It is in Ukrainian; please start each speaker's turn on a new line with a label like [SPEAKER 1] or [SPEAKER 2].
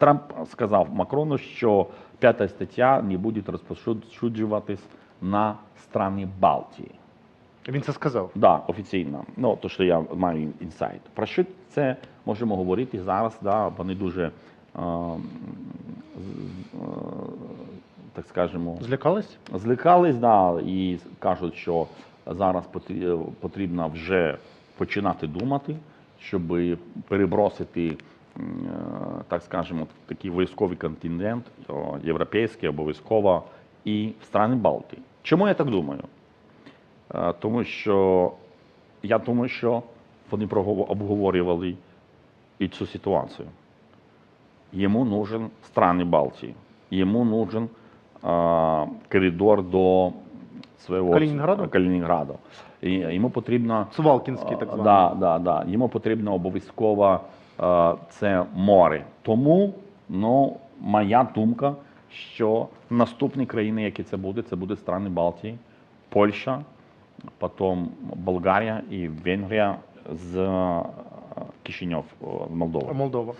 [SPEAKER 1] Трамп сказав Макрону, що п'ята стаття не буде розповсюджуватись на страни Балтії.
[SPEAKER 2] Він це сказав.
[SPEAKER 1] Да, офіційно. Ну, то, що я маю інсайт. Про що це можемо говорити зараз? Да, вони дуже, е, е, так скажемо,
[SPEAKER 2] Злякались?
[SPEAKER 1] злякались, да, і кажуть, що зараз потрібно вже починати думати, щоб перебросити, так скажемо, такий військовий контингент, європейський обов'язково, і в страни Балтії. Чому я так думаю? Е, Тому що я думаю, що вони обговорювали і цю ситуацію. Йому нужен страни Балтії, йому нужен а, коридор до свого
[SPEAKER 2] Калінінграду?
[SPEAKER 1] Калінінграду. І йому потрібно
[SPEAKER 2] Сувалкінський, так званий.
[SPEAKER 1] Да, да, да. Йому потрібно обов'язково це море. Тому ну, моя думка, що наступні країни, які це буде, це буде страни Балтії, Польща, потім Болгарія і Венгрія з е, Кишиньов, е, Молдова.
[SPEAKER 2] Молдова.